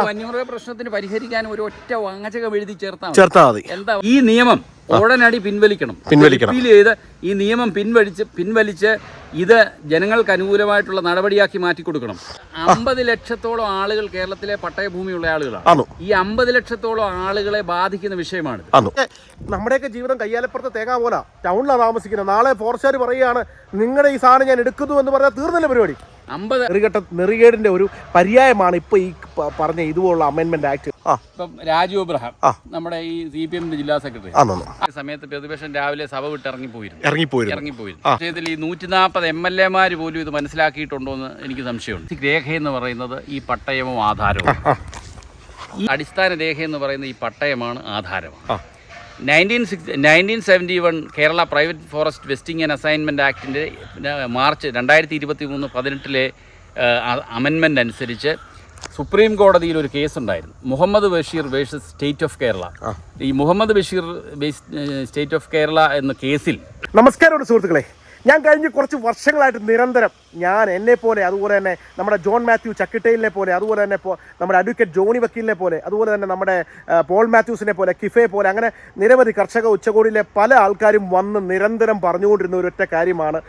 വന്യമൃഗ പ്രശ്നത്തിന് പരിഹരിക്കാൻ ഒരു ഒറ്റ വാങ്ങചകം എഴുതി ചേർത്താൽ. ചേർത്താൽ മതി എന്താ ഈ നിയമം ഉടനടി പിൻവലിക്കണം. പിൻവലിക്കണം. ഫീൽ ചെയ്ത് ഈ നിയമം പിൻവലിച്ച് പിൻവലിച്ച് ഇത് ജനങ്ങൾക്ക് അനുകൂലമായിട്ടുള്ള നടപടിയാക്കി മാറ്റി കൊടുക്കണം അമ്പത് ലക്ഷത്തോളം ആളുകൾ കേരളത്തിലെ പട്ടയഭൂമിയുള്ള ആളുകളാണ്. ഈ അമ്പത് ലക്ഷത്തോളം ആളുകളെ ബാധിക്കുന്ന വിഷയമാണ് നമ്മുടെയൊക്കെ ജീവിതം കയ്യാലപ്പുറത്ത് തേങ്ങാ പോലെ. ടൗണിലാണ് താമസിക്കുന്നത്. നാളെ ഫോറസ്റ്റുകാർ പറയുകയാണ് നിങ്ങളുടെ ഈ സാധനം ഞാൻ എടുക്കുന്നു എന്ന് പറഞ്ഞാൽ തീർന്നില്ല പരിപാടി? അമ്പത് നെറികെട്ട നെറികേടിന്റെ ഒരു പര്യായമാണ് ഇപ്പൊ ഈ പറഞ്ഞ ഇതുപോലുള്ള അമെന്റ്മെന്റ് ആക്ട് ഇപ്പം രാജു അബ്രഹാം നമ്മുടെ ഈ സി പി എമ്മിന്റെ ജില്ലാ സെക്രട്ടറി. ആ സമയത്ത് പ്രതിപക്ഷം രാവിലെ സഭ വിട്ട് ഇറങ്ങിപ്പോയിരുന്നു. ഇറങ്ങിപ്പോയിരുന്നു. ഇറങ്ങിപ്പോയിരുന്നു. വിഷയത്തിൽ ഈ നൂറ്റി നാൽപ്പത് എം എൽ എമാർ പോലും ഇത് മനസ്സിലാക്കിയിട്ടുണ്ടോ എന്ന് എനിക്ക് സംശയമുണ്ട്. രേഖ എന്ന് പറയുന്നത് ഈ പട്ടയമോ ആധാരവും ഈ അടിസ്ഥാന രേഖ എന്ന് പറയുന്ന ഈ പട്ടയമാണ് ആധാരം. Nineteen six nineteen seventy one Kerala private forest vesting and assignment ആക്ടിന്റെ March രണ്ടായിരത്തി ഇരുപത്തി മൂന്ന് പതിനെട്ടിലെ അമെൻമെന്റ് അനുസരിച്ച് സുപ്രീം കോടതിയിൽ ഒരു കേസ് ഉണ്ടായിരുന്നു Muhammad Basheer versus state of Kerala. ഈ മുഹമ്മദ് ബഷീർ സ്റ്റേറ്റ് ഓഫ് കേരള എന്ന കേസിൽ നമസ്കാരം സുഹൃത്തുക്കളെ. ഞാൻ കഴിഞ്ഞ് കുറച്ച് വർഷങ്ങളായിട്ട് നിരന്തരം ഞാൻ എന്നെ പോലെ അതുപോലെ തന്നെ നമ്മുടെ ജോൺ മാത്യു ചക്കിട്ടയിലിനെ പോലെ അതുപോലെ തന്നെ നമ്മുടെ അഡ്വക്കേറ്റ് ജോണി വക്കീലിനെ പോലെ അതുപോലെ തന്നെ നമ്മുടെ പോൾ മാത്യൂസിനെ പോലെ കിഫയെ പോലെ അങ്ങനെ നിരവധി കർഷക ഉച്ചകോടിയിലെ പല ആൾക്കാരും വന്ന് നിരന്തരം പറഞ്ഞുകൊണ്ടിരുന്ന ഒരൊറ്റ കാര്യമാണ്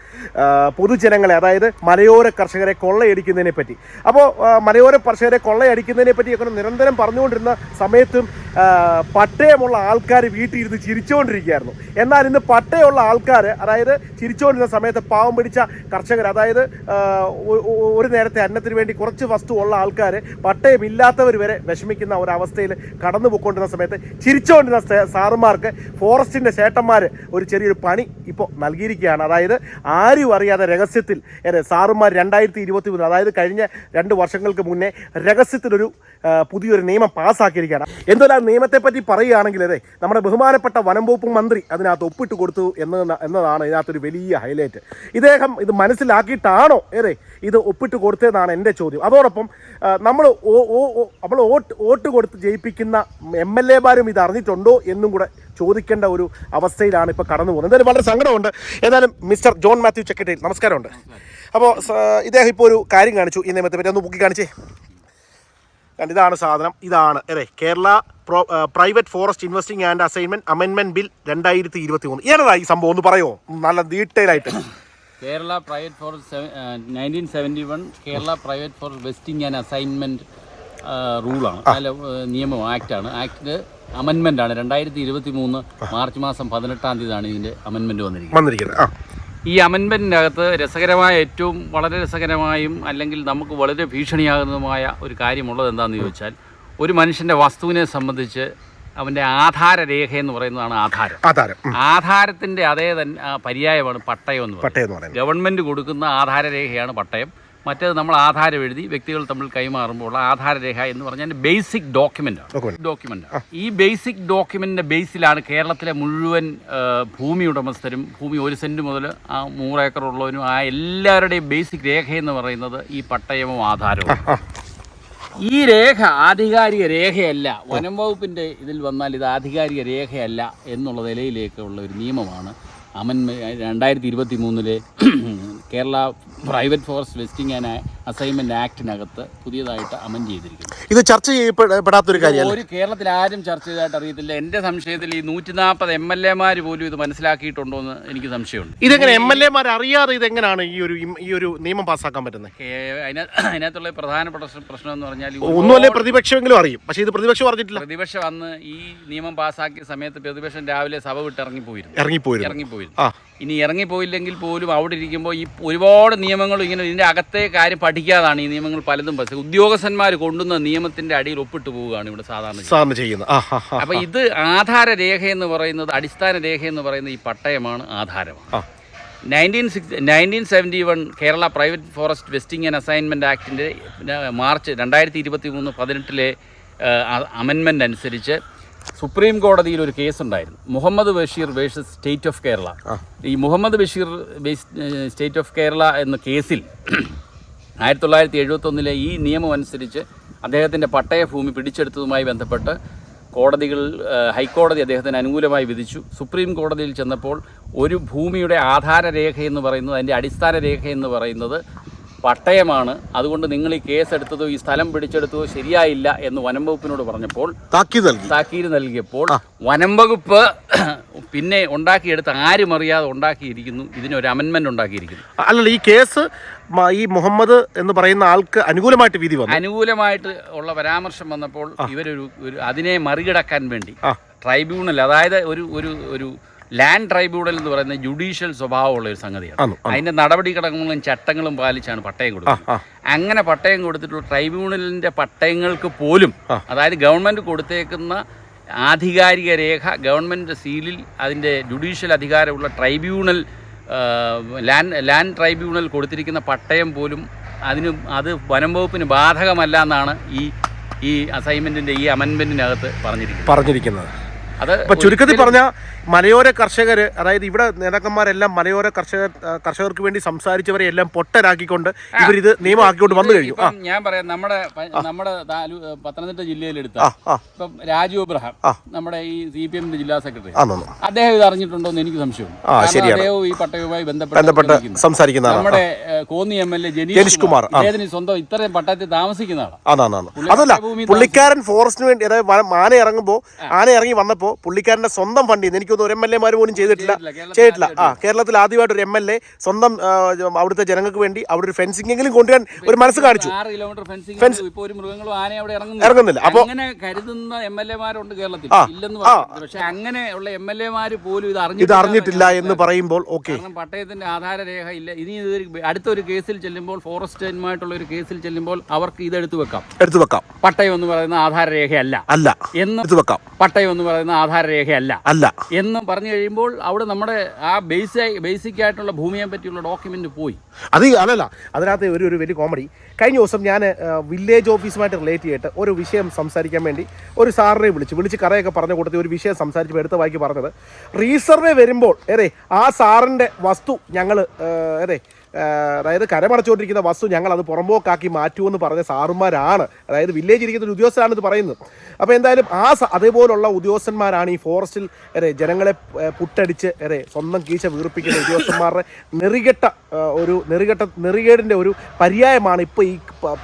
പൊതുജനങ്ങളെ അതായത് മലയോര കർഷകരെ കൊള്ളയടിക്കുന്നതിനെ പറ്റി. അപ്പോൾ മലയോര കർഷകരെ കൊള്ളയടിക്കുന്നതിനെ പറ്റി പറ്റിയൊക്കെ നിരന്തരം പറഞ്ഞുകൊണ്ടിരുന്ന സമയത്തും പട്ടയമുള്ള ആൾക്കാർ വീട്ടിൽ ഇരുന്ന് ചിരിച്ചുകൊണ്ടിരിക്കുകയായിരുന്നു. എന്നാൽ ഇന്ന് പട്ടയമുള്ള ആൾക്കാർ അതായത് ചിരിച്ചുകൊണ്ടിരുന്ന സമയത്ത് പാവം പിടിച്ച കർഷകർ അതായത് ഒരു നേരത്തെ അന്നത്തിന് വേണ്ടി കുറച്ച് വസ്തു ഉള്ള ആൾക്കാർ പട്ടയമില്ലാത്തവർ വരെ വിഷമിക്കുന്ന ഒരവസ്ഥയിൽ കടന്നു പോയിക്കൊണ്ടിരുന്ന സമയത്ത് ചിരിച്ചുകൊണ്ടിരുന്ന സാറുമാർക്ക് ഫോറസ്റ്റിന്റെ ചേട്ടന്മാർ ഒരു ചെറിയൊരു പണി ഇപ്പോൾ നൽകിയിരിക്കുകയാണ്. അതായത് ആരും അറിയാതെ രഹസ്യത്തിൽ സാറുമാർ രണ്ടായിരത്തി ഇരുപത്തി മൂന്ന് അതായത് കഴിഞ്ഞ രണ്ട് വർഷങ്ങൾക്ക് മുന്നേ രഹസ്യത്തിലൊരു പുതിയൊരു നിയമം പാസ്സാക്കിയിരിക്കുകയാണ്. എന്തായാലും ആ നിയമത്തെ പറ്റി പറയുകയാണെങ്കിൽ അതെ നമ്മുടെ ബഹുമാനപ്പെട്ട വനം വകുപ്പ് മന്ത്രി അതിനകത്ത് ഒപ്പിട്ട് കൊടുത്തു എന്ന് എന്നതാണ് ഇതിനകത്തൊരു വലിയ ഹൈലൈറ്റ് ഇദ്ദേഹം ഇത് മനസ്സിലാക്കിയിട്ടാണോ? ഏറെ ഇത് ഒപ്പിട്ട് കൊടുത്തതെന്നാണ് എന്റെ ചോദ്യം. അതോടൊപ്പം നമ്മൾ നമ്മൾ വോട്ട് വോട്ട് കൊടുത്ത് ജയിപ്പിക്കുന്ന എം എൽ എമാരും ഇത് അറിഞ്ഞിട്ടുണ്ടോ എന്നും കൂടെ ചോദിക്കേണ്ട ഒരു അവസ്ഥയിലാണ് ഇപ്പോൾ കടന്നു പോകുന്നത്. എന്തായാലും വളരെ സങ്കടമുണ്ട്. ഏതായാലും മിസ്റ്റർ ജോൺ മാത്യു ചെക്കറ്റയിൽ നമസ്കാരമുണ്ട്. അപ്പോൾ ഇദ്ദേഹം ഇപ്പോൾ ഒരു കാര്യം കാണിച്ചു. ഈ നിയമത്തെ പറ്റി ഒന്ന് ബുക്കി കാണിച്ചേ. ഇതാണ് സാധനം. ഇതാണ്. അതെ Kerala pro private forest investing and assignment അമെൻമെന്റ് bill രണ്ടായിരത്തി ഇരുപത്തി മൂന്ന് ഏതാ ഈ സംഭവം? ഒന്ന് പറയുമോ നല്ല ഡീറ്റെയിൽ ആയിട്ട്. Kerala private forest nineteen seventy one Kerala private forest vesting and assignment റൂളാണ്. അല്ല നിയമം ആക്റ്റാണ്. ആക്ട് അമെൻമെന്റ് ആണ്. രണ്ടായിരത്തി ഇരുപത്തി മൂന്ന് മാർച്ച് മാസം പതിനെട്ടാം തീയതിയാണ് ഇതിന്റെ അമെൻമെന്റ് വന്നിരിക്കുന്നത്. ഈ അമെൻമെന്റിന്റെ അകത്ത് രസകരമായ ഏറ്റവും വളരെ രസകരമായും അല്ലെങ്കിൽ നമുക്ക് വളരെ ഭീഷണിയാകുന്നതുമായ ഒരു കാര്യമുള്ളത് എന്താണെന്ന് ചോദിച്ചാൽ ഒരു മനുഷ്യന്റെ വസ്തുവിനെ സംബന്ധിച്ച് അവന്റെ ആധാര രേഖ എന്ന് പറയുന്നതാണ് ആധാരം. ആധാരം. ആധാരത്തിന്റെ അതേ തന്നെ പര്യായമാണ് പട്ടയം എന്ന് പറയുന്നത്. പട്ടയം എന്ന് പറയുന്നത്. ഗവൺമെന്റ് കൊടുക്കുന്ന ആധാരരേഖയാണ് പട്ടയം. മറ്റേത് നമ്മൾ ആധാരം എഴുതി വ്യക്തികൾ തമ്മിൽ കൈമാറുമ്പോൾ ഉള്ള ആധാരരേഖ എന്ന് പറഞ്ഞാൽ ബേസിക് ഡോക്യുമെന്റാണ് ഡോക്യുമെന്റ് ഡോക്യുമെന്റ് ഈ ബേസിക് ഡോക്യുമെന്റിന്റെ ബേസിലാണ് കേരളത്തിലെ മുഴുവൻ ഭൂമി ഉടമസ്ഥരും ഭൂമി ഒരു സെന്റ് മുതൽ ആ നൂറ് ഉള്ളവനും ആ എല്ലാവരുടെയും ബേസിക് രേഖ എന്ന് പറയുന്നത് ഈ പട്ടയമോ ആധാരവും ഈ രേഖ ആധികാരിക രേഖയല്ല. വനം വകുപ്പിന്റെ ഇതിൽ വന്നാൽ ഇത് ആധികാരിക രേഖയല്ല എന്നുള്ള നിലയിലേക്കുള്ള ഒരു നിയമമാണ്. അമൻ രണ്ടായിരത്തി ഇരുപത്തി മൂന്നിലെ Kerala private forest vesting and assignment ആക്ടിനകത്ത് പുതിയതായിട്ട് അമെൻഡ് ചെയ്തിരിക്കുന്നു. ഇത് ചർച്ച ചെയ്യപ്പെടാത്ത ഒരു കാര്യമാണ് ഒരു കേരളത്തിൽ ആരും ചർച്ച ചെയ്തതായിട്ട് അറിയത്തില്ല. എന്റെ സംശയത്തിൽ ഈ നൂറ്റി നാൽപ്പത് എം എൽ എമാർ പോലും ഇത് മനസ്സിലാക്കിയിട്ടുണ്ടോ എന്ന് എനിക്ക് സംശയമുണ്ട്. ഇതെങ്ങനെ എം എൽ എമാർ അറിയാതെ ഇതെങ്ങനെയാണ് ഈ ഒരു ഈ ഒരു നിയമം പാസ്സാക്കാൻ പറ്റുന്നത്? അതിനകത്തുള്ള പ്രധാനപ്പെട്ട പ്രശ്നം- എന്ന് പറഞ്ഞാൽ ഒന്നുമല്ല പ്രതിപക്ഷമെങ്കിലും അറിയും. പക്ഷേ ഇത് പ്രതിപക്ഷം അറിഞ്ഞിട്ടില്ല. പ്രതിപക്ഷം അന്ന് ഈ നിയമം പാസ്സാക്കിയ സമയത്ത് പ്രതിപക്ഷം രാവിലെ സഭ വിട്ട് ഇറങ്ങിപ്പോയിരുന്നു. ഇറങ്ങിപ്പോയിരുന്നു. ഇറങ്ങിപ്പോയിരുന്നു ഇനി ഇറങ്ങിപ്പോയില്ലെങ്കിൽ പോലും അവിടെ ഇരിക്കുമ്പോൾ ഈ ഒരുപാട് നിയമങ്ങൾ ഇങ്ങനെ ഇതിന്റെ അകത്തെ കാര്യം പഠിക്കാതാണ് ഈ നിയമങ്ങൾ പലതും പക്ഷേ ഉദ്യോഗസ്ഥന്മാർ കൊണ്ടുവന്ന നിയമത്തിന്റെ അടിയിൽ ഒപ്പിട്ട് പോവുകയാണ് ഇവിടെ സാധാരണ സാധാരണ ചെയ്യുന്നത്. അപ്പോൾ ഇത് ആധാര രേഖ എന്ന് പറയുന്നത് അടിസ്ഥാന രേഖ എന്ന് പറയുന്നത് ഈ പട്ടയമാണ് ആധാരമാണ്. Nineteen six nineteen seventy one Kerala private forest vesting and assignment ആക്ടിന്റെ March രണ്ടായിരത്തി ഇരുപത്തി മൂന്ന് പതിനെട്ടിലെ അമെൻമെന്റ് അനുസരിച്ച് സുപ്രീം കോടതിയിൽ ഒരു കേസ് ഉണ്ടായിരുന്നു Muhammad Basheer versus state of Kerala. ഈ മുഹമ്മദ് ബഷീർ സ്റ്റേറ്റ് ഓഫ് കേരള എന്ന കേസിൽ ആയിരത്തി തൊള്ളായിരത്തി എഴുപത്തൊന്നിലെ ഈ നിയമം അനുസരിച്ച് അദ്ദേഹത്തിന്റെ പട്ടയ ഭൂമി പിടിച്ചെടുത്തതുമായി ബന്ധപ്പെട്ട് കോടതികൾ ഹൈക്കോടതി അദ്ദേഹത്തിന് അനുകൂലമായി വിധിച്ചു. സുപ്രീം കോടതിയിൽ ചെന്നപ്പോൾ ഒരു ഭൂമിയുടെ ആധാര രേഖ എന്ന് പറയുന്നത് അതിന്റെ അടിസ്ഥാന രേഖ എന്ന് പറയുന്നത് പട്ടയമാണ്. അതുകൊണ്ട് നിങ്ങൾ ഈ കേസ് എടുത്തതോ ഈ സ്ഥലം പിടിച്ചെടുത്തതോ ശരിയായില്ല എന്ന് വനം വകുപ്പിനോട് പറഞ്ഞപ്പോൾ താക്കീത് നൽകി. താക്കീത് നൽകിയപ്പോൾ വനം വകുപ്പ് പിന്നെ ഉണ്ടാക്കിയെടുത്ത് ആരും അറിയാതെ ഉണ്ടാക്കിയിരിക്കുന്നു. ഇതിനൊരു അമെന്മെന്റ് ഉണ്ടാക്കിയിരിക്കുന്നു. അല്ലല്ല ഈ കേസ് ഈ മുഹമ്മദ് എന്ന് പറയുന്ന ആൾക്ക് അനുകൂലമായിട്ട് വിധി വന്നു. അനുകൂലമായിട്ട് ഉള്ള പരാമർശം വന്നപ്പോൾ ഇവരൊരു അതിനെ മറികടക്കാൻ വേണ്ടി ട്രൈബ്യൂണൽ അതായത് ഒരു ഒരു ഒരു ലാൻഡ് ട്രൈബ്യൂണൽ എന്ന് പറയുന്ന ജുഡീഷ്യൽ സ്വഭാവമുള്ള ഒരു സംഗതിയാണ്. അതിന്റെ നടപടിക്രമങ്ങളും ചട്ടങ്ങളും പാലിച്ചാണ് പട്ടയം കൊടുക്കുന്നത്. അങ്ങനെ പട്ടയം കൊടുത്തിട്ടുള്ള ട്രൈബ്യൂണലിന്റെ പട്ടയങ്ങൾക്ക് പോലും അതായത് ഗവൺമെന്റ് കൊടുത്തേക്കുന്ന ആധികാരിക രേഖ ഗവൺമെന്റ് സീലിൽ അതിന്റെ ജുഡീഷ്യൽ അധികാരമുള്ള ട്രൈബ്യൂണൽ ലാൻഡ് ലാൻഡ് ട്രൈബ്യൂണൽ കൊടുത്തിരിക്കുന്ന പട്ടയം പോലും അതിന് അത് വനം വകുപ്പിന് ബാധകമല്ല എന്നാണ് ഈ ഈ അസൈൻമെന്റിന്റെ ഈ അമെൻമെന്റിനകത്ത് പറഞ്ഞിരിക്കുന്നത്. പറഞ്ഞിരിക്കുന്നത്. അത് അപ്പൊ ചുരുക്കത്തിൽ പറഞ്ഞ മലയോര കർഷകര് അതായത് ഇവിടെ നേതാക്കന്മാരെല്ലാം മലയോര കർഷകർ കർഷകർക്ക് വേണ്ടി സംസാരിച്ചവരെ എല്ലാം പൊട്ടരാക്കിക്കൊണ്ട് ഇവരിത് നിയമമാക്കിക്കൊണ്ട് വന്നു കഴിഞ്ഞു. ഞാൻ പറയാം നമ്മുടെ നമ്മുടെ താലൂ- പത്തനംതിട്ട ജില്ലയിലെടുത്ത ഇപ്പം രാജു അബ്രഹാം നമ്മുടെ ഈ സി പി എമ്മിന്റെ ജില്ലാ സെക്രട്ടറി. അദ്ദേഹം ഇത് അറിഞ്ഞിട്ടുണ്ടോ എന്ന് എനിക്ക് സംശയം ആ, അദ്ദേഹവും ഈ പട്ടയവുമായി ബന്ധപ്പെട്ട് സംസാരിക്കുന്ന നമ്മുടെ Konni M L A Janeesh Kumar, സ്വന്തം ഇത്രയും പട്ടയത്തിൽ താമസിക്കുന്നതാണ് അതല്ല പുള്ളിക്കാരൻ ഫോറസ്റ്റിന് വേണ്ടി അതായത് ആന ഇറങ്ങുമ്പോൾ ആന ഇറങ്ങി വന്നപ്പോൾ പുള്ളിക്കാരന്റെ സ്വന്തം ഫണ്ടിൽ നിന്ന് എനിക്കൊന്നും ഒരു എം എൽ എമാർ പോലും ചെയ്തിട്ടില്ല. ചെയ്തിട്ടില്ല. ആ കേരളത്തിൽ ആദ്യമായിട്ട് ഒരു എം എൽ എ സ്വന്തം അവിടുത്തെ ജനങ്ങൾക്ക് വേണ്ടി അവിടെ ഒരു ഫെൻസിംഗ് എങ്കിലും കൊണ്ടുവരാൻ ഒരു മനസ്സ് കാണിച്ചു. ഫെൻസ് ഒരു ഇറങ്ങുന്നില്ല. അപ്പോൾ കരുതുന്ന എം എൽ എമാരുണ്ട് കേരളത്തിൽ. പക്ഷെ അങ്ങനെയുള്ള എം എൽ എമാര് പോലും ഇത് അറിഞ്ഞിട്ടില്ല എന്ന് പറയുമ്പോൾ ഓക്കെ. പട്ടയത്തിന്റെ ആധാര രേഖ ഇല്ല. ഇനി അടുത്ത അടുത്തൊരു കേസിൽ ചെല്ലുമ്പോൾ ഫോറസ്റ്റുമായിട്ടുള്ള ഒരു കേസിൽ ചെല്ലുമ്പോൾ അവർക്ക് ഇത് എടുത്തു വെക്കാം. എടുത്തു വെക്കാം. പട്ടയം എന്ന് പറയുന്ന ആധാരരേഖയല്ല. അല്ല. എന്ന് എടുത്തു വെക്കാം. പട്ടയം എന്ന് പറയുന്ന ആധാര രേഖയല്ല അല്ല. എന്ന് പറഞ്ഞു കഴിയുമ്പോൾ അവിടെ നമ്മുടെ ആ ബേസ് ബേസിക് ആയിട്ടുള്ള ഭൂമിയെ പറ്റിയുള്ള ഡോക്യുമെന്റ് പോയി. അത് അല്ലല്ല അതിനകത്ത് ഒരു ഒരു വലിയ കോമഡി കഴിഞ്ഞ ദിവസം ഞാൻ വില്ലേജ് ഓഫീസുമായിട്ട് റിലേറ്റ് ചെയ്തിട്ട് ഒരു വിഷയം സംസാരിക്കാൻ വേണ്ടി ഒരു സാറിനെ വിളിച്ചു. വിളിച്ച് കറയൊക്കെ പറഞ്ഞ കൂട്ടത്തിൽ ഒരു വിഷയം സംസാരിച്ച് എടുത്ത വായിക്ക് പറഞ്ഞത്. റീസർവേ വരുമ്പോൾ ഏറെ ആ സാറിന്റെ വസ്തു ഞങ്ങൾ ഏറെ അതായത് കരമടച്ചുകൊണ്ടിരിക്കുന്ന വസ്തു ഞങ്ങൾ അത് പുറമ്പോക്കാക്കി മാറ്റുമെന്ന് പറഞ്ഞ സാറുമാരാണ്. അതായത് വില്ലേജ് ഇരിക്കുന്ന ഒരു ഉദ്യോഗസ്ഥരാണ് ഇത് പറയുന്നത്. അപ്പോൾ എന്തായാലും ആ അതേപോലുള്ള ഉദ്യോഗസ്ഥന്മാരാണ് ഈ ഫോറസ്റ്റിൽ അരെ ജനങ്ങളെ പുട്ടടിച്ച് അരെ സ്വന്തം കീശ വീർപ്പിക്കുന്ന ഉദ്യോഗസ്ഥന്മാരുടെ നെറികെട്ട ഒരു നെറികെട്ട നെറികേടിന്റെ ഒരു പര്യായമാണ് ഇപ്പോൾ ഈ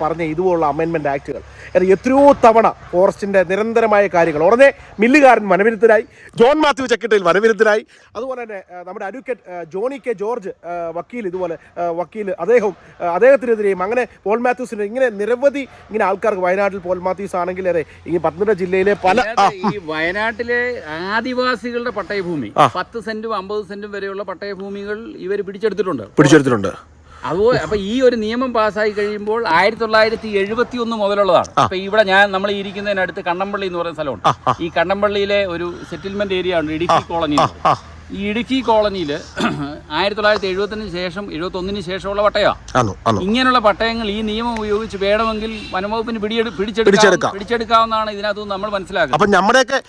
പറഞ്ഞ ഇതുപോലുള്ള അമെൻമെന്റ് ആക്ടുകൾ ഏറെ എത്രയോ തവണ ഫോറസ്റ്റിന്റെ നിരന്തരമായ കാര്യങ്ങൾ. ഉടനെ മില്ലുകാരൻ വനവിരുദ്ധരായി ജോൺ മാത്യു ചെക്കിട്ടയിൽ വനവിരുദ്ധരായി അതുപോലെ തന്നെ നമ്മുടെ അഡ്വക്കേറ്റ് ജോണി കെ ജോർജ് വക്കീൽ ഇതുപോലെ വക്കീൽ അദ്ദേഹവും അദ്ദേഹത്തിനെതിരെയും അങ്ങനെ പോൾ മാത്യൂസിന് ഇങ്ങനെ നിരവധി ഇങ്ങനെ ആൾക്കാർക്ക് വയനാട്ടിൽ പോൾ മാത്യൂസ് ആണെങ്കിൽ അതെ ഈ പത്തനംതിട്ട ജില്ലയിലെ പല ഈ വയനാട്ടിലെ ആദിവാസികളുടെ പട്ടയഭൂമി പത്ത് സെന്റും അമ്പത് സെന്റും വരെയുള്ള പട്ടയഭൂമികൾ ഇവർ പിടിച്ചെടുത്തിട്ടുണ്ട്. പിടിച്ചെടുത്തിട്ടുണ്ട്. അതുപോലെ അപ്പൊ ഈ ഒരു നിയമം പാസ്സായി കഴിയുമ്പോൾ ആയിരത്തി തൊള്ളായിരത്തി എഴുപത്തി ഒന്ന് മുതലുള്ളതാണ് അപ്പൊ ഇവിടെ ഞാൻ നമ്മൾ ഇരിക്കുന്നതിനടുത്ത് കണ്ണമ്പള്ളി എന്ന് പറയുന്ന സ്ഥലമുണ്ട്. ഈ കണ്ണമ്പള്ളിയിലെ ഒരു സെറ്റിൽമെന്റ് ഏരിയ ആണ് ഇടുക്കി കോളനി ഈ ഇടുക്കി കോളനിയിൽ ആയിരത്തി തൊള്ളായിരത്തി എഴുപത്തിന് ശേഷം എഴുപത്തൊന്നിന് ശേഷമുള്ള പട്ടയമാണ് ഇങ്ങനെയുള്ള പട്ടയങ്ങൾ ഈ നിയമം ഉപയോഗിച്ച് വേണമെങ്കിൽ വനംവകുപ്പിന് പിടിച്ചെടുക്കാം പിടിച്ചെടുക്കാം. പിടിച്ചെടുക്കാവുന്നതാണ് ഇതിനകത്ത് നമ്മൾ മനസ്സിലാക്കുക അപ്പൊ നമ്മുടെയൊക്കെ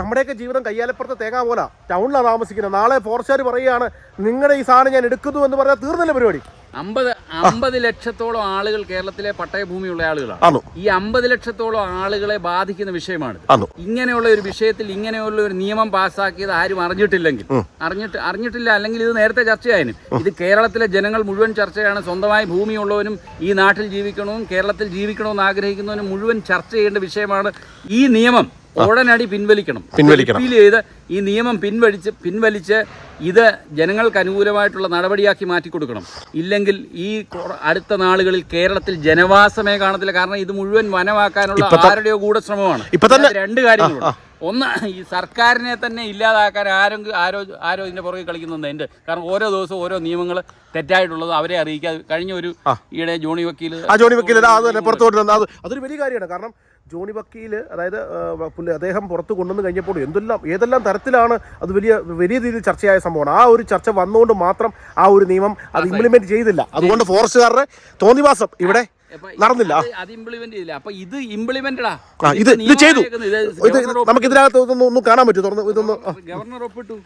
നമ്മുടെയൊക്കെ ജീവിതം കയ്യാലപ്പുറത്ത് തേങ്ങാ പോലെ. ടൗണിലാണ് താമസിക്കുന്നത്. നാളെ ഫോറസ്റ്റുകാർ പറയുകയാണ് നിങ്ങളുടെ ഈ സാധനം ഞാൻ എടുക്കുന്നു എന്ന് പറഞ്ഞാൽ തീർന്നില്ല പരിപാടി. അമ്പത് അമ്പത് ലക്ഷത്തോളം ആളുകൾ കേരളത്തിലെ പട്ടയഭൂമിയുള്ള ആളുകളാണ്. ഈ അമ്പത് ലക്ഷത്തോളം ആളുകളെ ബാധിക്കുന്ന വിഷയമാണ് ഇങ്ങനെയുള്ള ഒരു വിഷയത്തിൽ ഇങ്ങനെയുള്ള ഒരു നിയമം പാസ്സാക്കിയത് ആരും അറിഞ്ഞിട്ടില്ലെങ്കിൽ അറിഞ്ഞിട്ട് അറിഞ്ഞിട്ടില്ല അല്ലെങ്കിൽ ഇത് നേരത്തെ ചർച്ചയായിരുന്നു ഇത് കേരളത്തിലെ ജനങ്ങൾ മുഴുവൻ ചർച്ചയാണ്. സ്വന്തമായി ഭൂമിയുള്ളവനും ഈ നാട്ടിൽ ജീവിക്കണമെന്നും കേരളത്തിൽ ജീവിക്കണമെന്ന് ആഗ്രഹിക്കുന്നവനും മുഴുവൻ ചർച്ച ചെയ്യേണ്ട വിഷയമാണ് ഈ നിയമം. ഉടനടി പിൻവലിക്കണം. പിൻവലിക്കണം. ഫീൽ ചെയ്ത് ഈ നിയമം പിൻവലിച്ച് പിൻവലിച്ച് ഇത് ജനങ്ങൾക്ക് അനുകൂലമായിട്ടുള്ള നടപടിയാക്കി മാറ്റി കൊടുക്കണം ഇല്ലെങ്കിൽ ഈ അടുത്ത നാളുകളിൽ കേരളത്തിൽ ജനവാസമേ കാണത്തില്ല. കാരണം ഇത് മുഴുവൻ വനമാക്കാനുള്ള ആരുടെയോ ശ്രമമാണ് ഇപ്പൊ തന്നെ- രണ്ട് കാര്യങ്ങളുണ്ട്. ഒന്ന് ഈ സർക്കാരിനെ തന്നെ ഇല്ലാതാക്കാൻ ആരും ആരോ ആരോ ഇതിന്റെ പുറകെ കളിക്കുന്നുണ്ട് എന്റെ. കാരണം ഓരോ ദിവസവും ഓരോ നിയമങ്ങൾ തെറ്റായിട്ടുള്ളത് അവരെ അറിയിക്കാതെ കഴിഞ്ഞ ഒരു ഈയിടെ ജോണി വക്കീൽ ജോണി വക്കീൽ അതൊരു വലിയ കാര്യമാണ്. കാരണം ജോണി വക്കീൽ അതായത് പുള്ളി അദ്ദേഹം പുറത്ത് കൊണ്ടുവന്ന് കഴിഞ്ഞപ്പോൾ എന്തെല്ലാം ഏതെല്ലാം തരത്തിലാണ് അത് വലിയ വലിയ രീതിയിൽ ചർച്ചയായ സംഭവമാണ്. ആ ഒരു ചർച്ച വന്നുകൊണ്ട് മാത്രം ആ ഒരു നിയമം അത് ഇംപ്ലിമെന്റ് ചെയ്തില്ല. അതുകൊണ്ട് ഫോറസ്റ്റുകാരുടെ തോന്നിവാസം ഇവിടെ നടന്നില്ല. അത് ഇംപ്ലിമെന്റ് ചെയ്തില്ല. അപ്പൊ ഇത് ഇംപ്ലിമെന്റഡാ ഇത് ഇത് ചെയ്തു. ഇത് നമുക്ക് ഇതിനകത്ത് ഒന്ന് കാണാൻ പറ്റും. തുറന്ന് ഇതൊന്ന് ഗവർണർ ഒപ്പിട്ടു.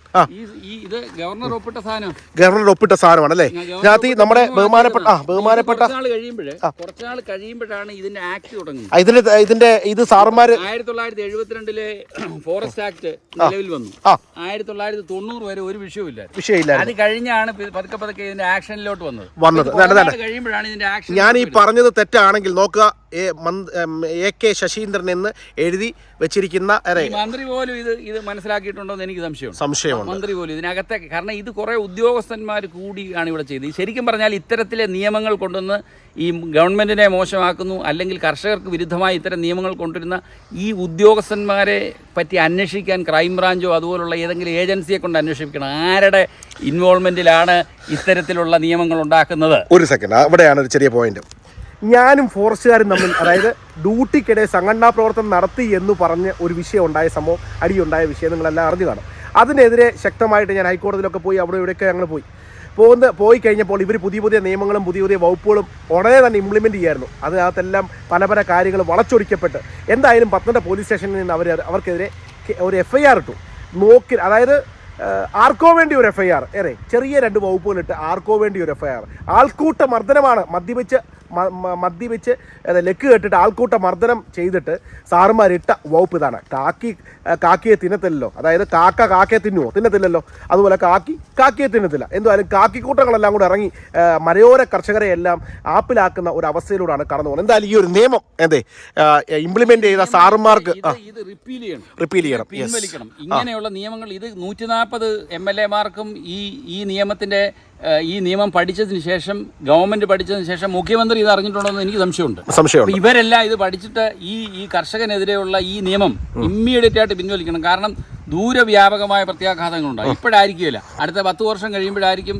ഈ ഇത് ഗവർണർ ഒപ്പിട്ട സാധനം. ഗവർണർ ഒപ്പിട്ട സാധനമാണ് അല്ലേ ഇതിനകത്ത് നമ്മുടെ ബഹുമാനപ്പെട്ട ആ ബഹുമാനപ്പെട്ട കുറച്ചാൾ കഴിയുമ്പോഴേ കുറച്ചാൾ കഴിയുമ്പോഴാണ് ഇതിന്റെ ആക്ട് തുടങ്ങുന്നത്. ഇതിന്റെ ഇതിന്റെ ഇത് സാറുമാര് ആയിരത്തി തൊള്ളായിരത്തി എഴുപത്തിരണ്ടിലെ ഫോറസ്റ്റ് ആക്ട് നിലവിൽ വന്നു. ആയിരത്തി തൊള്ളായിരത്തി തൊണ്ണൂറ് വരെ ഒരു വിഷയമില്ല വിഷയമില്ല അത് കഴിഞ്ഞാണ് പതുക്കെ പതുക്കെ ഇതിന്റെ ആക്ഷനിലോട്ട് വന്നത്. വന്നത്. കഴിയുമ്പോഴാണ് ഇതിന്റെ ആക്ഷൻ ഞാൻ ഈ പറഞ്ഞത് തെറ്റാണെങ്കിൽ നോക്കുക. എ കെ ശശീന്ദ്രൻ എന്ന് എഴുതി വെച്ചിരിക്കുന്ന മന്ത്രി പോലും ഇത് ഇത് മനസ്സിലാക്കിയിട്ടുണ്ടോ എന്ന് എനിക്ക് സംശയം സംശയം മന്ത്രി പോലും ഇതിനകത്തെ കാരണം ഇത് കുറേ ഉദ്യോഗസ്ഥന്മാർ കൂടിയാണ് ഇവിടെ ചെയ്തത്. ശരിക്കും പറഞ്ഞാൽ ഇത്തരത്തിലെ നിയമങ്ങൾ കൊണ്ടുവന്ന് ഈ ഗവൺമെന്റിനെ മോശമാക്കുന്നു അല്ലെങ്കിൽ കർഷകർക്ക് വിരുദ്ധമായി ഇത്തരം നിയമങ്ങൾ കൊണ്ടുവരുന്ന ഈ ഉദ്യോഗസ്ഥന്മാരെ പറ്റി അന്വേഷിക്കാൻ ക്രൈംബ്രാഞ്ചോ അതുപോലുള്ള ഏതെങ്കിലും ഏജൻസിയെ കൊണ്ട് അന്വേഷിക്കണം ആരുടെ ഇൻവോൾവ്മെന്റിലാണ് ഇത്തരത്തിലുള്ള നിയമങ്ങൾ ഉണ്ടാക്കുന്നത്? ഒരു സെക്കൻഡ് അവിടെയാണ് ഒരു ചെറിയ പോയിന്റ് ഞാനും ഫോറസ്റ്റുകാരും തമ്മിൽ അതായത് ഡ്യൂട്ടിക്കിടെ സംഘടനാ പ്രവർത്തനം നടത്തി എന്ന് പറഞ്ഞ് ഒരു വിഷയം ഉണ്ടായ സംഭവം അടിയുണ്ടായ വിഷയം നിങ്ങളെല്ലാം അറിഞ്ഞു കാണും. അതിനെതിരെ ശക്തമായിട്ട് ഞാൻ ഹൈക്കോടതിയിലൊക്കെ പോയി അവിടെ ഇവിടെയൊക്കെ ഞങ്ങൾ പോയി. പോകുന്ന പോയി കഴിഞ്ഞപ്പോൾ ഇവർ പുതിയ പുതിയ നിയമങ്ങളും പുതിയ പുതിയ വകുപ്പുകളും ഉടനെ തന്നെ ഇംപ്ലിമെന്റ് ചെയ്യായിരുന്നു. അതിനകത്തെല്ലാം പല പല കാര്യങ്ങൾ വളച്ചൊടിക്കപ്പെട്ട്. എന്തായാലും പത്തനംതിട്ട പോലീസ് സ്റ്റേഷനിൽ നിന്ന് അവർ അവർക്കെതിരെ ഒരു എഫ് ഐ ആർ ഇട്ടു. നോക്കി അതായത് ആർക്കോ വേണ്ടി ഒരു എഫ് ഐ ആർ ഏറെ ചെറിയ രണ്ട് വകുപ്പുകളിട്ട് ആർക്കോ വേണ്ടി ഒരു എഫ് ഐ ആർ ആൾക്കൂട്ട മർദ്ദനമാണ് മദ്യപിച്ച് മദ്യപിച്ച് ലക്ക് കെട്ടിട്ട് ആൾക്കൂട്ട മർദ്ദനം ചെയ്തിട്ട് സാറുമാരിട്ട വകുപ്പ് ഇതാണ്. കാക്കി കാക്കിയെ തിന്നത്തില്ലല്ലോ. അതായത് കാക്ക കാക്കയെ തിന്നുവോ? തിന്നത്തില്ലല്ലോ. അതുപോലെ കാക്കി കാക്കിയെ തിന്നത്തില്ല. എന്തുവായാലും കാക്കിക്കൂട്ടങ്ങളെല്ലാം കൂടെ ഇറങ്ങി മലയോര കർഷകരെ എല്ലാം ആപ്പിലാക്കുന്ന ഒരു അവസ്ഥയിലൂടെയാണ് കടന്നു പോകുന്നത്. എന്തായാലും ഈ ഒരു നിയമം എന്തേ ഇംപ്ലിമെന്റ് ചെയ്ത സാറുമാർക്ക് ഇത് ഇത് റിപ്പീൽ ചെയ്യണം. റിപ്പീൽ ചെയ്യണം. പിൻവലിക്കണം. ഇങ്ങനെയുള്ള നിയമങ്ങൾ ഇത് നൂറ്റി നാൽപ്പത് എം എൽ എമാർക്കും ഈ ഈ നിയമത്തിന്റെ ഈ നിയമം പഠിച്ചതിന് ശേഷം ഗവൺമെന്റ് പഠിച്ചതിന് ശേഷം മുഖ്യമന്ത്രി ഇത് അറിഞ്ഞിട്ടുണ്ടോ എന്ന് എനിക്ക് സംശയമുണ്ട്. സംശയമുണ്ട്. ഇവരെല്ലാം ഇത് പഠിച്ചിട്ട് ഈ ഈ കർഷകനെതിരെയുള്ള ഈ നിയമം ഇമ്മീഡിയറ്റ് ആയിട്ട് പിൻവലിക്കണം. കാരണം ദൂരവ്യാപകമായ പ്രത്യാഘാതങ്ങളുണ്ടാകും ഇപ്പോഴായിരിക്കില്ല അടുത്ത പത്ത് വർഷം കഴിയുമ്പോഴായിരിക്കും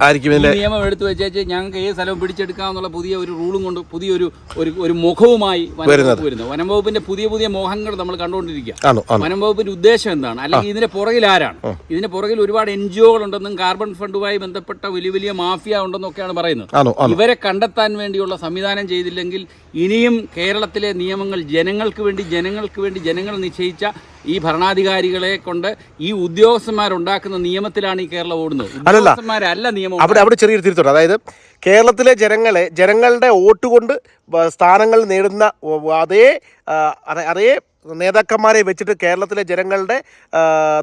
നിയമം എടുത്തു വെച്ചേച്ച് ഞങ്ങൾക്ക് ഏത് സ്ഥലവും പിടിച്ചെടുക്കാമെന്നുള്ള പുതിയ ഒരു റൂളും കൊണ്ട് പുതിയൊരു ഒരു ഒരു മുഖവുമായി വനംവകുപ്പ് വരുന്നത്. വനംവകുപ്പിന്റെ പുതിയ പുതിയ മോഹങ്ങൾ നമ്മൾ കണ്ടുകൊണ്ടിരിക്കുക. വനംവകുപ്പിന്റെ ഉദ്ദേശം എന്താണ്? അല്ലെങ്കിൽ ഇതിന്റെ പുറകിൽ ആരാണ്? ഇതിന്റെ പുറകിൽ ഒരുപാട് എൻ ജി ഉണ്ടെന്നും കാർബൺ ഫണ്ടുമായി ബന്ധപ്പെട്ട വലിയ വലിയ മാഫിയ ഉണ്ടെന്നൊക്കെയാണ് പറയുന്നത്. ഇവരെ കണ്ടെത്താൻ വേണ്ടിയുള്ള സംവിധാനം ചെയ്തില്ലെങ്കിൽ ഇനിയും കേരളത്തിലെ നിയമങ്ങൾ ജനങ്ങൾക്ക് വേണ്ടി ജനങ്ങൾക്ക് വേണ്ടി ജനങ്ങൾ നിശ്ചയിച്ച ഈ ഭരണാധികാരികളെ കൊണ്ട് ഈ ഉദ്യോഗസ്ഥന്മാരുണ്ടാക്കുന്ന നിയമത്തിലാണ് ഈ കേരളം ഓടുന്നത്. ഉദ്യോഗസ്ഥന്മാരല്ല നിയമം അവിടെ അവിടെ ചെറിയൊരു തിരുത്തോട്ടെ. അതായത് കേരളത്തിലെ ജനങ്ങളെ ജനങ്ങളുടെ വോട്ട് കൊണ്ട് സ്ഥാനങ്ങൾ നേടുന്ന അതേ അതേ- നേതാക്കന്മാരെ വെച്ചിട്ട് കേരളത്തിലെ ജനങ്ങളുടെ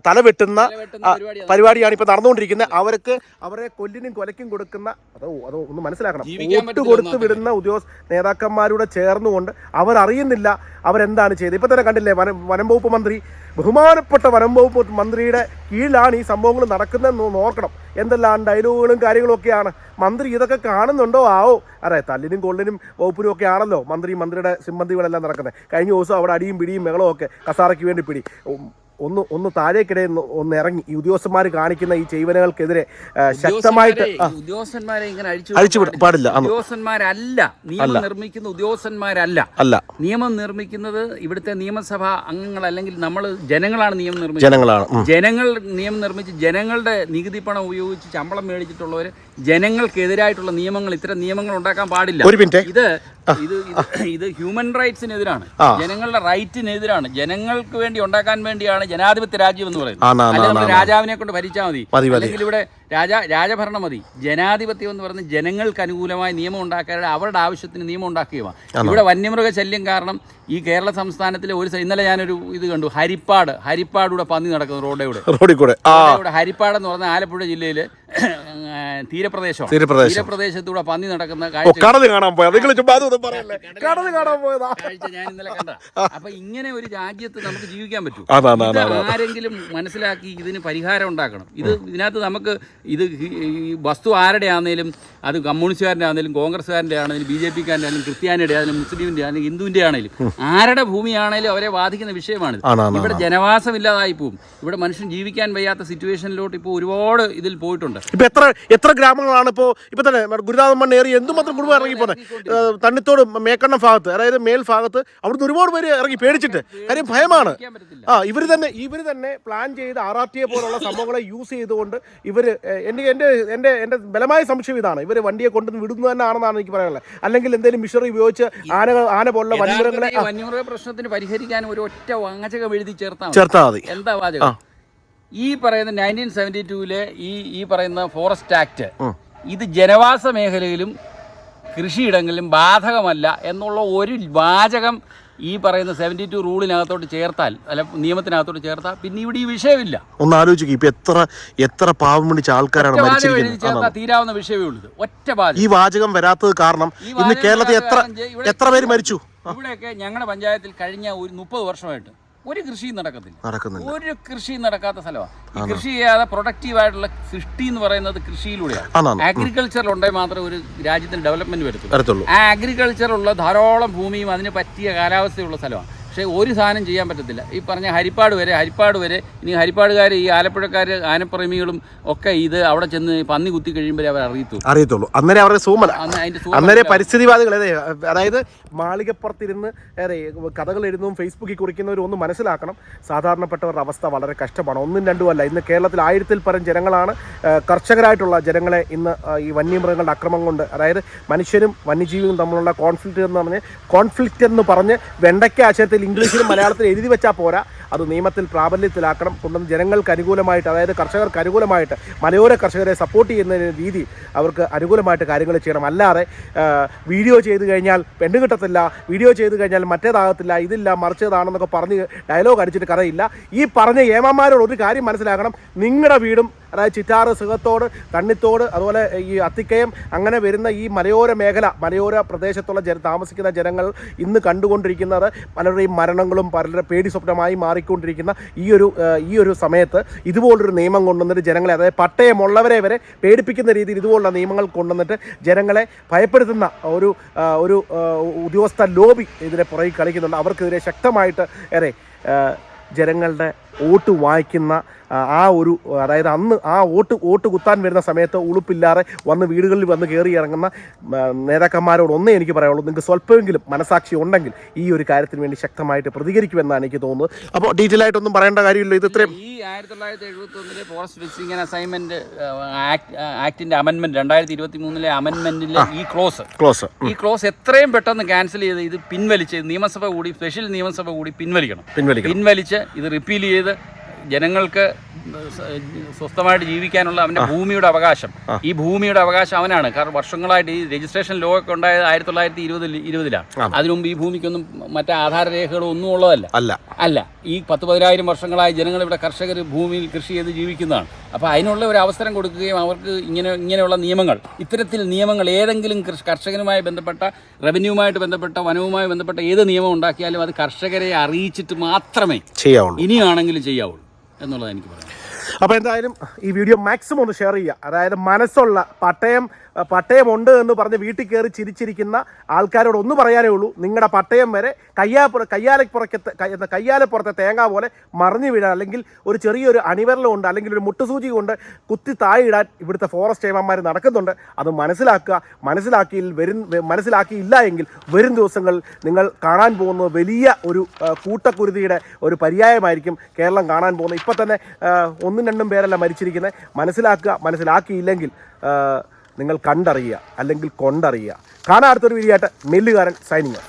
തലവെട്ടുന്ന തല വെട്ടുന്ന പരിപാടിയാണ്. ഇപ്പൊ നടന്നുകൊണ്ടിരിക്കുന്നത്. അവർക്ക് അവരെ കൊല്ലിനും കൊലക്കും കൊടുക്കുന്ന അതോ അതോ ഒന്ന് മനസ്സിലാക്കണം. വോട്ട് കൊടുത്ത് വിടുന്ന ഉദ്യോഗസ്ഥ നേതാക്കന്മാരുടെ ചേർന്നുകൊണ്ട് അവർ അറിയുന്നില്ല അവരെന്താണ് ചെയ്തത്. ഇപ്പൊ തന്നെ കണ്ടില്ലേ വനം വനം വകുപ്പ് മന്ത്രി ബഹുമാനപ്പെട്ട വനം വകുപ്പ് മന്ത്രിയുടെ കീഴിലാണ് ഈ സംഭവങ്ങൾ നടക്കുന്നതെന്ന് ഓർക്കണം. എന്തെല്ലാം ഡയലോഗുകളും കാര്യങ്ങളൊക്കെയാണ് മന്ത്രി ഇതൊക്കെ കാണുന്നുണ്ടോ? ആവോ? അതെ തല്ലിനും കൊള്ളിനും വകുപ്പിനും ഒക്കെ ആണല്ലോ മന്ത്രി മന്ത്രിയുടെ സിംബന്ധികളെല്ലാം നടക്കുന്നത്. കഴിഞ്ഞ ദിവസം അവിടെ അടിയും പിടിയും ബഹളവും ഒക്കെ കസാറയ്ക്ക് വേണ്ടി പിടി. ഒന്ന് ഒന്ന് താഴേക്കിടെ ഒന്ന് ഇറങ്ങി. ഈ ഉദ്യോഗസ്ഥന്മാർ കാണിക്കുന്ന ഈ ചെയ്വനകൾക്കെതിരെ ശക്തമായിട്ട് ഉദ്യോഗസ്ഥന്മാരെ- ഇങ്ങനെ അഴിച്ചു അഴിച്ചു പാടില്ല. ഉദ്യോഗസ്ഥന്മാരല്ല. നിയമം നിർമ്മിക്കുന്ന ഉദ്യോഗസ്ഥന്മാരല്ല. അല്ല. നിയമം നിർമ്മിക്കുന്നത് ഇവിടുത്തെ നിയമസഭ അംഗങ്ങൾ അല്ലെങ്കിൽ നമ്മൾ ജനങ്ങളാണ് നിയമം നിർമ്മിച്ചത് ജനങ്ങളാണ്. ജനങ്ങൾ നിയമം നിർമ്മിച്ച് ജനങ്ങളുടെ നികുതി പണം ഉപയോഗിച്ച് ശമ്പളം മേടിച്ചിട്ടുള്ളവർ ജനങ്ങൾക്കെതിരായിട്ടുള്ള നിയമങ്ങൾ ഇത്തരം നിയമങ്ങൾ ഉണ്ടാക്കാൻ പാടില്ല. ഒരു മിനിറ്റ്. ഇത് ഇത് ഇത് ഹ്യൂമൻ റൈറ്റ്സിനെതിരാണ് ജനങ്ങളുടെ റൈറ്റിനെതിരാണ് ജനങ്ങൾക്ക് വേണ്ടി ഉണ്ടാക്കാൻ വേണ്ടിയാണ് ജനാധിപത്യ രാജ്യം എന്ന് പറയുന്നത്. രാജാവിനെ കൊണ്ട് ഭരിച്ചാൽ മതി. അല്ലെങ്കിൽ ഇവിടെ രാജാ രാജഭരണം മതി. ജനാധിപത്യം എന്ന് പറയുന്നത് ജനങ്ങൾക്ക് അനുകൂലമായ നിയമം ഉണ്ടാക്കാതെ അവരുടെ ആവശ്യത്തിന് നിയമം ഉണ്ടാക്കുകയുമാണ്. ഇവിടെ വന്യമൃഗ ശല്യം കാരണം ഈ കേരള സംസ്ഥാനത്തിലെ ഒരു ഇന്നലെ ഞാനൊരു ഇത് കണ്ടു. ഹരിപ്പാട്. ഹരിപ്പാടൂടെ പന്നി നടക്കുന്നു റോഡേവിടെ റോഡിൽ കൂടെ. ഹരിപ്പാട് എന്ന് പറഞ്ഞാൽ ആലപ്പുഴ ജില്ലയിൽ തീരപ്രദേശമാണ് തീരപ്രദേശം. തീരപ്രദേശത്തൂടെ പന്നി നടക്കുന്ന കടൽ കാണാൻ പോയത്. നിങ്ങൾ ചുമ്മാ അതൊന്നും പറയല്ലേ? കടൽ കാണാൻ പോയതാ. കാഴ്ച ഞാൻ ഇന്നലെ കണ്ട. അപ്പൊ ഇങ്ങനെ ഒരു രാജ്യത്ത് നമുക്ക് ജീവിക്കാൻ പറ്റും. ആരെങ്കിലും മനസ്സിലാക്കി ഇതിന് പരിഹാരം ഉണ്ടാക്കണം. ഇത് ഇതിനകത്ത് നമുക്ക് ഇത് വസ്തു ആരുടെ ആണെങ്കിലും അത് കമ്മ്യൂണിസ്റ്റുകാരന്റെ ആണെങ്കിലും കോൺഗ്രസ്സുകാരന്റെ ആണെങ്കിലും ബി ജെ പിക്കാരന്റെ ആണെങ്കിലും ക്രിസ്ത്യാനിയുടെ ആണെങ്കിലും മുസ്ലിമിന്റെ ആണെങ്കിലും ഹിന്ദുവിന്റെ ആണെങ്കിലും ആരുടെ ഭൂമിയാണെങ്കിലും അവരെ ബാധിക്കുന്ന വിഷയമാണ് ഇവിടെ ജനവാസം ഇല്ലാതായി പോവും. ഇവിടെ മനുഷ്യൻ ജീവിക്കാൻ വയ്യാത്ത സിറ്റുവേഷനിലോട്ട് ഇപ്പോൾ ഒരുപാട് ഇതിൽ പോയിട്ടുണ്ട്. ഇപ്പൊ എത്ര എത്ര ഗ്രാമങ്ങളാണ് ഇപ്പോ ഇപ്പൊ തന്നെ ഗുരുനാഥൻ മണ്ണ് ഏറി എന്തുമാത്രം കുടുംബം ഇറങ്ങി പോകുന്നത് തണ്ണിത്തോട് മേക്കണ്ണ ഭാഗത്ത് അതായത് മേൽ ഭാഗത്ത് അവിടുന്ന് ഒരുപാട് പേര് ഇറങ്ങി പേടിച്ചിട്ട്. കാര്യം ഭയമാണ്. ആ ഇവർ തന്നെ ഇവർ തന്നെ പ്ലാൻ ചെയ്ത് ആർ ആർ ടി എ പോലുള്ള സംഭവങ്ങളെ യൂസ് ചെയ്തുകൊണ്ട് ഇവർ എന്റെ എന്റെ എന്റെ എന്റെ ബലമായ സംശയം ഇതാണ്. ഇവർ വണ്ടിയെ കൊണ്ടുവന്ന് വിടുന്നു തന്നെ ആണെന്നാണ് എനിക്ക് പറയാനുള്ളത്. അല്ലെങ്കിൽ എന്തെങ്കിലും മിഷറി ഉപയോഗിച്ച് ആനകൾ ആന പോലുള്ള വന്യമൃഗങ്ങളെ വന്യമൃഗ പ്രശ്നത്തിന് പരിഹരിക്കാൻ ഒരു ഒറ്റ വാചകം എഴുതി ചേർത്താൽ. ചേർത്താൽ മതി. എന്താ വാചകം? ഈ പറയുന്ന നയന്റീൻ സെവന്റി ടൂവിലെ ഈ ഈ പറയുന്ന ഫോറസ്റ്റ് ആക്ട് ഇത് ജനവാസ മേഖലയിലും കൃഷിയിടങ്ങളിലും ബാധകമല്ല എന്നുള്ള ഒരു വാചകം ഈ പറയുന്ന സെവന്റി ടു റൂളിനകത്തോട്ട് ചേർത്താൽ അല്ല നിയമത്തിനകത്തോട്ട് ചേർത്താൽ പിന്നെ ഇവിടെ ഈ വിഷയമില്ല. ഒന്ന് ആലോചിക്കും ഇപ്പൊ എത്ര എത്ര പാവം പിടിച്ച ആൾക്കാരാണ് തീരാവുന്ന വിഷയമേ ഉള്ളൂ. ഒറ്റ വാചകം. ഈ വാചകം വരാത്തത് കാരണം ഇന്ന് കേരളത്തിൽ എത്ര എത്ര പേര് മരിച്ചു? ഇവിടെയൊക്കെ ഞങ്ങളുടെ പഞ്ചായത്തിൽ കഴിഞ്ഞ ഒരു മുപ്പത് വർഷമായിട്ട് ഒരു കൃഷിയും നടക്കത്തില്ല. നടക്കുന്നില്ല. ഒരു കൃഷിയും നടക്കാത്ത സ്ഥലമാണ് ഈ കൃഷി ചെയ്യാതെ പ്രൊഡക്റ്റീവ് ആയിട്ടുള്ള സൃഷ്ടി എന്ന് പറയുന്നത് കൃഷിയിലൂടെയാണ് അഗ്രികൾച്ചർ ഉണ്ടെങ്കിൽ മാത്രമേ ഒരു രാജ്യത്തിന് ഡെവലപ്മെന്റ് വരത്തുള്ളൂ. ആ അഗ്രികൾച്ചർ ഉള്ള ധാരാളം ഭൂമിയും അതിന് പറ്റിയ കാലാവസ്ഥയുള്ള സ്ഥലമാണ് പക്ഷേ ഒരു സാധനം ചെയ്യാൻ പറ്റത്തില്ല. ഈ പറഞ്ഞ ഹരിപ്പാട് വരെ ഹരിപ്പാട് വരെ ഇനി ഹരിപ്പാടുകാർ ഈ ആലപ്പുഴക്കാർ ആനപ്രേമികളും ഒക്കെ ഇത് അവിടെ ചെന്ന് പന്നി കുത്തി കഴിയുമ്പോൾ അവർ അറിയത്തുള്ളൂ. അറിയത്തുള്ളൂ. അന്നേരം അവരുടെ സൂമന അന്ന് അന്നേരം പരിസ്ഥിതിവാദികൾ അതെ അതായത് മാളികപ്പുറത്തിരുന്ന് കഥകൾ എഴുതുന്നതും ഫേസ്ബുക്കിൽ കുറിക്കുന്നവരും ഒന്ന് മനസ്സിലാക്കണം. സാധാരണപ്പെട്ടവരുടെ അവസ്ഥ വളരെ കഷ്ടമാണ്. ഒന്നും രണ്ടുമല്ല ഇന്ന് കേരളത്തിൽ ആയിരത്തിൽ പരം ജനങ്ങളാണ് കർഷകരായിട്ടുള്ള ജനങ്ങളെ ഇന്ന് ഈ വന്യമൃഗങ്ങളുടെ അക്രമം കൊണ്ട് അതായത് മനുഷ്യരും വന്യജീവിയും തമ്മിലുള്ള കോൺഫ്ലിക്റ്റ് എന്ന് പറഞ്ഞ് കോൺഫ്ലിക്റ്റ് എന്ന് പറഞ്ഞ് വെണ്ടയ്ക്ക ഇംഗ്ലീഷിലും മലയാളത്തിലും എഴുതി വെച്ചാൽ പോരാ. അത് നിയമത്തിൽ പ്രാബല്യത്തിലാക്കണം. കൊണ്ടുവന്ന് ജനങ്ങൾക്ക് അനുകൂലമായിട്ട് അതായത് കർഷകർക്ക് അനുകൂലമായിട്ട് മലയോര കർഷകരെ സപ്പോർട്ട് ചെയ്യുന്ന രീതി അവർക്ക് അനുകൂലമായിട്ട് കാര്യങ്ങൾ ചെയ്യണം. അല്ലാതെ വീഡിയോ ചെയ്ത് കഴിഞ്ഞാൽ പെണ്ണ് കിട്ടത്തില്ല വീഡിയോ ചെയ്ത് കഴിഞ്ഞാൽ മറ്റേതാകത്തില്ല ഇതില്ല മറിച്ചതാണെന്നൊക്കെ പറഞ്ഞ് ഡയലോഗ് അടിച്ചിട്ട് കഥയില്ല. ഈ പറഞ്ഞ ഏമാന്മാരോട് ഒരു കാര്യം മനസ്സിലാക്കണം. നിങ്ങളുടെ വീടും അതായത് ചിറ്റാറ് സുഖത്തോട് കണ്ണിത്തോട് അതുപോലെ ഈ അത്തിക്കയം അങ്ങനെ വരുന്ന ഈ മലയോര മേഖല മലയോര പ്രദേശത്തുള്ള ജന താമസിക്കുന്ന ജനങ്ങൾ ഇന്ന് കണ്ടുകൊണ്ടിരിക്കുന്നത് പലരുടെയും മരണങ്ങളും പലരുടെ പേടി സ്വപ്നമായി മാറിക്കൊണ്ടിരിക്കുന്ന ഈ ഒരു ഈ ഒരു സമയത്ത് ഇതുപോലൊരു നിയമം കൊണ്ടുവന്നിട്ട് ജനങ്ങളെ അതായത് പട്ടയമുള്ളവരെ വരെ പേടിപ്പിക്കുന്ന രീതിയിൽ ഇതുപോലുള്ള നിയമങ്ങൾ കൊണ്ടുവന്നിട്ട് ജനങ്ങളെ ഭയപ്പെടുത്തുന്ന ഒരു ഒരു ഉദ്യോഗസ്ഥ ലോബി ഇതിനെ പുറകിൽ കളിക്കുന്നുണ്ട്. അവർക്കെതിരെ ശക്തമായിട്ട് ഏറെ ജനങ്ങളുടെ വോട്ട് വാങ്ങിക്കുന്ന ആ, ഒരു അതായത് അന്ന് ആ വോട്ട് വോട്ട് കുത്താൻ വരുന്ന സമയത്ത് ഉളുപ്പില്ലാതെ വന്ന് വീടുകളിൽ വന്ന് കയറി ഇറങ്ങുന്ന നേതാക്കന്മാരോടൊന്നേ നേതാക്കന്മാരോട് ഒന്നേ എനിക്ക് പറയാനുള്ളൂ. നിങ്ങൾക്ക് സ്വല്പമെങ്കിലും മനസാക്ഷി ഉണ്ടെങ്കിൽ ഈ ഒരു കാര്യത്തിന് വേണ്ടി ശക്തമായിട്ട് പ്രതികരിക്കുമെന്നാണ് എനിക്ക് തോന്നുന്നത്. അപ്പോൾ ഡീറ്റെയിൽ ആയിട്ടൊന്നും പറയേണ്ട കാര്യമില്ല ഇത് ഇത്രയും. ഈ ആയിരത്തി തൊള്ളായിരത്തി എഴുപത്തി ഒന്നിലെ ഫോറസ്റ്റ് ഫിക്സിംഗ് അസൈൻമെന്റ് ആക്ടിന്റെ അമെന്റ്മെന്റ് രണ്ടായിരത്തി ഇരുപത്തി മൂന്നിലെ അമെന്റ്മെന്റിലെ ഈ ക്ലോസ് ക്ലോസ് ഈ ക്ലോസ് എത്രയും പെട്ടെന്ന് ക്യാൻസൽ ചെയ്ത് ഇത് പിൻവലിച്ച് നിയമസഭ കൂടി സ്പെഷ്യൽ നിയമസഭ കൂടി പിൻവലിക്കണം. പിൻവലിക്കണം. പിൻവലിച്ച് ഇത് റിപ്പീൽ ചെയ്ത് ജനങ്ങൾക്ക് സ്വസ്ഥമായിട്ട് ജീവിക്കാനുള്ള അവന്റെ ഭൂമിയുടെ അവകാശം. ഈ ഭൂമിയുടെ അവകാശം അവനാണ്. കാരണം വർഷങ്ങളായിട്ട് ഈ രജിസ്ട്രേഷൻ ലോ ഒക്കെ ഉണ്ടായത് ആയിരത്തി തൊള്ളായിരത്തി ഇരുപതിൽ ഇരുപതിലാണ്. അതിനുമുമ്പ് അതിനു മുമ്പ് ഈ ഭൂമിക്കൊന്നും മറ്റേ ആധാര രേഖകളോ ഒന്നും ഉള്ളതല്ല. അല്ല. അല്ല. ഈ പത്ത് പതിനായിരം വർഷങ്ങളായി ജനങ്ങൾ ഇവിടെ കർഷകർ ഭൂമിയിൽ കൃഷി ചെയ്ത് ജീവിക്കുന്നതാണ്. അപ്പോൾ അതിനുള്ള ഒരു അവസരം കൊടുക്കുകയും അവർക്ക് ഇങ്ങനെ ഇങ്ങനെയുള്ള നിയമങ്ങൾ ഇത്തരത്തിൽ നിയമങ്ങൾ ഏതെങ്കിലും കർഷകനുമായി ബന്ധപ്പെട്ട റവന്യൂവുമായിട്ട് ബന്ധപ്പെട്ട വനവുമായി ബന്ധപ്പെട്ട ഏത് നിയമം ഉണ്ടാക്കിയാലും അത് കർഷകരെ അറിയിച്ചിട്ട് മാത്രമേ ചെയ്യാവുള്ളൂ. ഇനിയാണെങ്കിലും ചെയ്യാവുള്ളൂ എന്നുള്ളത് എനിക്ക് പറയാം അപ്പോൾ എന്തായാലും ഈ വീഡിയോ മാക്സിമം ഒന്ന് ഷെയർ ചെയ്യുക. അതായത് മനസ്സുള്ള പട്ടയം പട്ടയമുണ്ട് എന്ന് പറഞ്ഞ് വീട്ടിൽ കയറി ചിരിച്ചിരിക്കുന്ന ആൾക്കാരോട് ഒന്ന് പറയാനേ ഉള്ളൂ. നിങ്ങളുടെ പട്ടയം വരെ കയ്യാപ്പുറ കയ്യാലപ്പുറക്കത്തെ കയ്യ- കയ്യാലപ്പുറത്തെ തേങ്ങ പോലെ മറിഞ്ഞു വീഴാൻ അല്ലെങ്കിൽ ഒരു ചെറിയൊരു അണിവരൽ കൊണ്ട് അല്ലെങ്കിൽ ഒരു മുട്ടുസൂചി കൊണ്ട് കുത്തി താഴെയിടാൻ ഇവിടുത്തെ ഫോറസ്റ്റ് ഏമാന്മാർ നടക്കുന്നുണ്ട്. അത് മനസ്സിലാക്കുക. മനസ്സിലാക്കിയിൽ വരും മനസ്സിലാക്കിയില്ല എങ്കിൽ വരും ദിവസങ്ങൾ നിങ്ങൾ കാണാൻ പോകുന്നത് വലിയ ഒരു കൂട്ടക്കുരുതിയുടെ ഒരു പര്യായമായിരിക്കും കേരളം കാണാൻ പോകുന്നത്. ഇപ്പം തന്നെ ഒന്നും രണ്ടും പേരല്ല മരിച്ചിരിക്കുന്നത് മനസ്സിലാക്കുക. മനസ്സിലാക്കിയില്ലെങ്കിൽ നിങ്ങൾ കണ്ടറിയുക അല്ലെങ്കിൽ കൊണ്ടറിയുക വീഡിയോ ആയിട്ട് നെല്ലുകാരൻ സൈനിങ്.